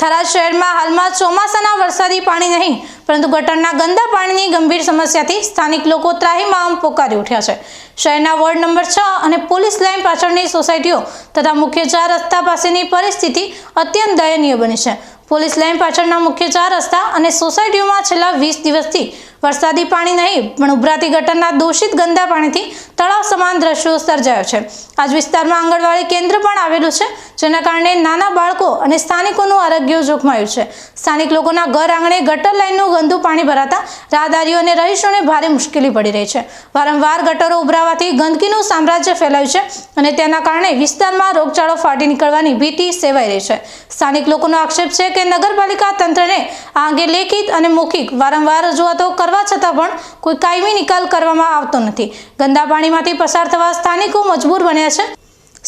થરાદ શહેરમાં હાલમાં ચોમાસાના વરસાદી પાણી નહીં, પરંતુ ગટરના ગંદા પાણીની ગંભીર સમસ્યાથી સ્થાનિક લોકો ત્રાહીમામ પોકારી ઉઠ્યા છે. શહેરના વોર્ડ નંબર છ અને પોલીસ લાઇન પાછળની સોસાયટીઓ તથા મુખ્ય ચાર રસ્તા પાસેની પરિસ્થિતિ અત્યંત દયનીય બની છે. પોલીસ લાઇન પાછળના મુખ્ય ચાર રસ્તા અને સોસાયટીઓમાં છેલ્લા વીસ દિવસથી વરસાદી પાણી નહીં, પણ ઉભરાતી ગટરના દૂષિત ગંદા પાણીથી તળાવ સમાન દ્રશ્યો સર્જાયો છે. આજ વિસ્તારમાં આંગણવાડી કેન્દ્ર પણ આવેલું છે, જેના કારણે નાના બાળકો અને સ્થાનિકોનું આરોગ્ય જોખમાયું છે. સ્થાનિક લોકોના ઘર આંગણે ગટર લાઇનનું ગંદુ પાણી ભરાતા રાહદારીઓ અને રહીશોને ભારે મુશ્કેલી પડી રહી છે. વારંવાર ગટરો ઉભરાવાથી ગંદકીનું સામ્રાજ્ય ફેલાયું છે અને તેના કારણે વિસ્તારમાં રોગચાળો ફાટી નીકળવાની ભીતિ સેવાઈ રહી છે. સ્થાનિક લોકોનો આક્ષેપ છે કે નગરપાલિકા તંત્રને આ અંગે લેખિત અને મૌખિક વારંવાર રજૂઆતો કરવા છતાં પણ કોઈ કાયમી નિકાલ કરવામાં આવતો નથી. ગંદા પાણીમાંથી પસાર થવા સ્થાનિકો મજબૂર બન્યા છે.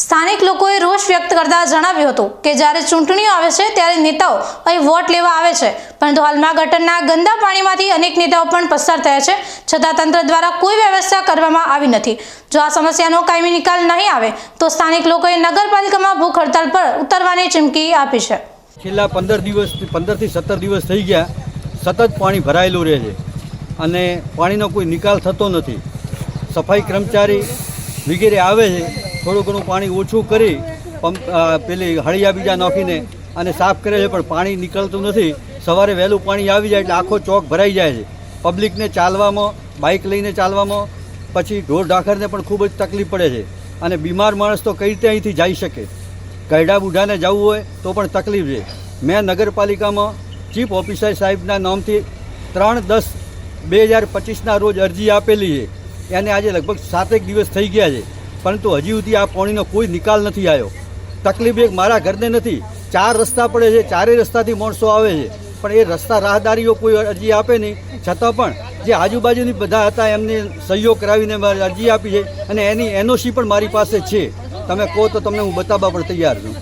સ્થાનિક લોકોએ રોષ વ્યક્ત કરતા જણાવ્યું હતું કે જ્યારે ચૂંટણીઓ આવે છે ત્યારે નેતાઓ અહીં વોટ લેવા આવે છે. પરંતુ હાલમાં ગટરના ગંદા પાણીમાંથી અનેક નેતાઓ પણ પસાર થયા છે. છતાં તંત્ર દ્વારા કોઈ વ્યવસ્થા કરવામાં આવી નથી. જો આ સમસ્યાનો કાયમી નિકાલ નહીં આવે, તો સ્થાનિક લોકોએ નગરપાલિકામાં ભૂખ હડતાલ પર ઉતરવાની ચીમકી આપી છે. છેલ્લા પંદર દિવસ પંદરથી સત્તર દિવસ થઈ ગયા, સતત પાણી ભરાયેલું રહે છે. અને પાણીનો કોઈ નિકાલ થતો નથી. સફાઈ કર્મચારી વગેરે આવે છે, થોડું ઘણું પાણી ઓછું કરી પંપ પેલી હળિયા બીજા નાખીને અને સાફ કરે છે, પણ પાણી નીકળતું નથી. સવારે વહેલું પાણી આવી જાય એટલે આખો ચોક ભરાઈ જાય છે. પબ્લિકને ચાલવામાં, બાઇક લઈને ચાલવામાં, પછી ઢોર ઢાખરને પણ ખૂબ જ તકલીફ પડે છે. અને બીમાર માણસ તો કઈ રીતે અહીંથી જઈ શકે? ગરડા બુઢાને જવું હોય તો પણ તકલીફ છે. મેં નગરપાલિકામાં ચીફ ઓફિસર સાહેબના નામથી ત્રણ દસ બે હજાર પચીસના રોજ અરજી આપેલી છે. એને આજે લગભગ સાતેક દિવસ થઈ ગયા છે. પરંતુ હજી સુધી આ પાણીનો કોઈ નિકાલ નથી આવ્યો. તકલીફ એક મારા ઘરને નથી. ચાર રસ્તા પડે છે. ચારેય રસ્તાથી માણસો આવે છે. પણ એ રસ્તા રાહદારીઓ કોઈ અરજી આપે નહીં. છતાં પણ જે આજુબાજુની બધા હતા એમને સહયોગ કરાવીને મારે અરજી આપી છે અને એની એનઓસી પણ મારી પાસે છે. તમે કહો તો તમને હું બતાવવા પણ તૈયાર છું.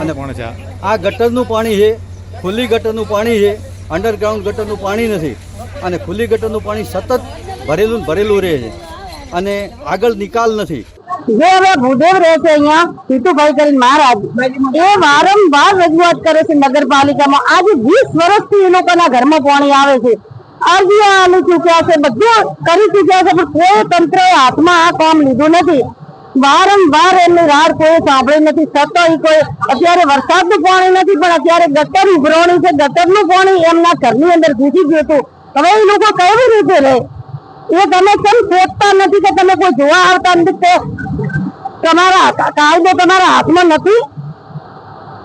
અને પણ? આ ગટરનું પાણી છે. ખુલ્લી ગટરનું પાણી છે. અંડરગ્રાઉન્ડ ગટરનું પાણી નથી. અને ખુલ્લી ગટરનું પાણી સતત ભરેલું ભરેલું રહે છે. અને આગળ નિકાલ નથી. જે હવે ભૂદેવ રહે છે અહીંયા, સીતુભાઈ કરીને મહારાજ, એ વારંવાર રજૂઆત કરે છે નગરપાલિકામાં. આજે વીસ વર્ષથી એ લોકોના ઘરમાં પાણી આવે છે. અરજીઓ આલી ચૂક્યા છે, બધું કરી ચૂક્યા છે, પણ કોઈ તંત્રએ હાથમાં આ કામ લીધું નથી. વારંવાર એમની રાડ કોઈ સાંભળી નથી. સતો કોઈ, અત્યારે વરસાદનું પાણી નથી, પણ અત્યારે ગટર ઉભરવાની છે. ગટરનું પાણી એમના ઘરની અંદર ઘૂસી ગયું હતું. હવે એ લોકો કેવી રીતે રહે? એ તમે કેમ શોધતા નથી કે તમે કોઈ જોવા આવતા નથી તમારા કાયદો તમારા હાથમાં નથી?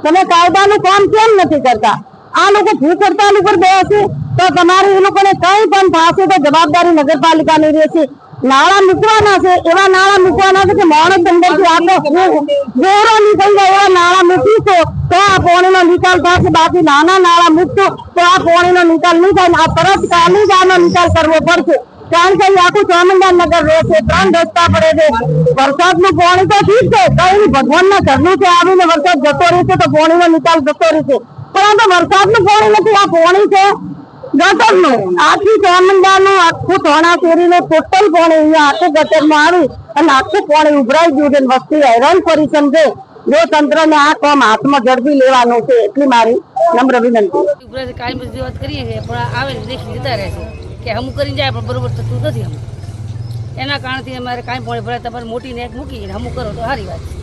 તમે કાયદાનું કામ કેમ નથી કરતા? આ લોકો ભૂખ ઉપર બેસે તો તમારે એ લોકોને કઈ પણ થશે તો જવાબદારી નગરપાલિકાની રહેશે નાળા મૂકવાના છે. એવા નાળા મૂકવાના છે કે માણસ અંદરથી આખો ગોરો નીકળી જાય પાણીનો નિકાલ થશે બાકી નાના નાળા મૂકશો તો આ પાણીનો નિકાલ નહીં થાય આ તરત કાલી જ આનો નિકાલ કરવો પડશે. કારણ કે આખું આખું ચામુંડાનગર રોડ છે, ત્રણ રસ્તા પડે છે. વરસાદનું પાણી તો ઠીક છે, કઈ ભગવાનના ઘરનું છે, આવીને વરસાદ જતો રહેશે તો પાણીનો નિકાલ જતો રહેશે પરંતુ વરસાદનું પાણી નથી, આ પાણી છે ગટરનું. આખી ચામુંડાનું આખું ધોણા શેરીનું ટોટલ પાણી અહીંયા આખું ગટરમાં આવી અને આખું પાણી ઉભરાઈ ગયું છે વસ્તી હેરાન પરેશાન છે. જો તંત્રને આ કામ હાથમાં ઝડપી લેવાનું છે એટલી મારી નમ્ર વિનંતી. કાયમ વાત કરીએ છીએ, પણ આવે દેખી જતા રહે છે. કે હમ કરીને જાય, પણ બરોબર થતું નથી હમ. એના કારણથી અમારે કાંઈ પણ ભરાય તમારે મોટી નેક મૂકી હમું કરો તો સારી વાત છે.